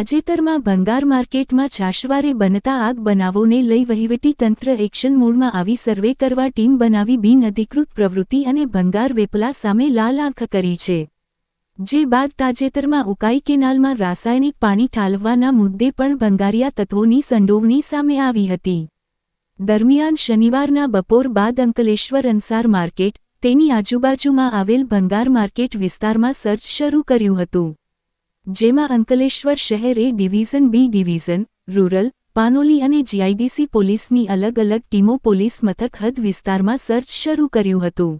તાજેતરમાં ભંગાર માર્કેટમાં છાશવારે બનતા આગ બનાવોને લઈ વહીવટી તંત્ર એક્શન મોડમાં આવી સર્વે કરવા ટીમ બનાવી બિનઅધિકૃત પ્રવૃત્તિ અને ભંગાર વેપલા સામે લાલ આંખ કરી છે. જે બાદ તાજેતરમાં ઉકાઈ કેનાલમાં રાસાયણિક પાણી ઠાલવવાના મુદ્દે પણ ભંગારિયા તત્વોની સંડોવણી સામે આવી હતી. દરમિયાન શનિવારના બપોર બાદ અંકલેશ્વર અંસાર માર્કેટ તેની આજુબાજુમાં આવેલ ભંગાર માર્કેટ વિસ્તારમાં સર્ચ શરૂ કર્યું હતું. જેમાં Ankleshwar શહેરે division B division, rural, Panoli અને જીઆઈડીસી પોલીસની અલગ અલગ ટીમો પોલીસ મથક હદ વિસ્તારમાં સર્ચ શરૂ કર્યું હતું.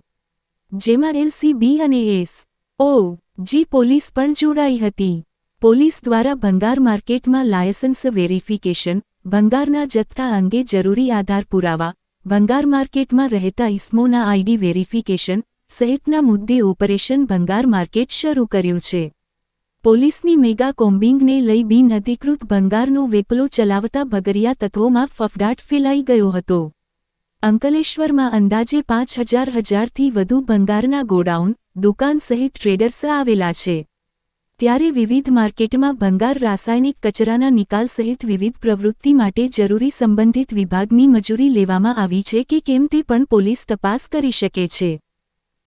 જેમાં એલસીબી અને એસ ઓ જી પોલીસ પણ જોડાઈ હતી. પોલીસ દ્વારા ભંગાર માર્કેટમાં લાયસન્સ વેરિફિકેશન, ભંગારના જથ્થા અંગે જરૂરી આધાર પુરાવા, ભંગાર માર્કેટમાં રહેતા ઇસ્મોના આઈડી વેરિફિકેશન સહિતના મુદ્દે ઓપરેશન ભંગાર માર્કેટ શરૂ કર્યું છે. પોલીસની મેગા કોમ્બિંગને લઈ બિનઅધિકૃત ભંગારનો વેપલો ચલાવતા ભગરિયા તત્વોમાં ફફડાટ ફેલાઈ ગયો હતો. અંકલેશ્વરમાં અંદાજે પાંચ હજાર હજારથી વધુ ભંગારના ગોડાઉન, દુકાન સહિત ટ્રેડર્સ આવેલા છે. ત્યારે વિવિધ માર્કેટમાં ભંગાર રાસાયણિક કચરાના નિકાલ સહિત વિવિધ પ્રવૃત્તિ માટે જરૂરી સંબંધિત વિભાગની મજૂરી લેવામાં આવી છે કે કેમ તે પણ પોલીસ તપાસ કરી શકે છે.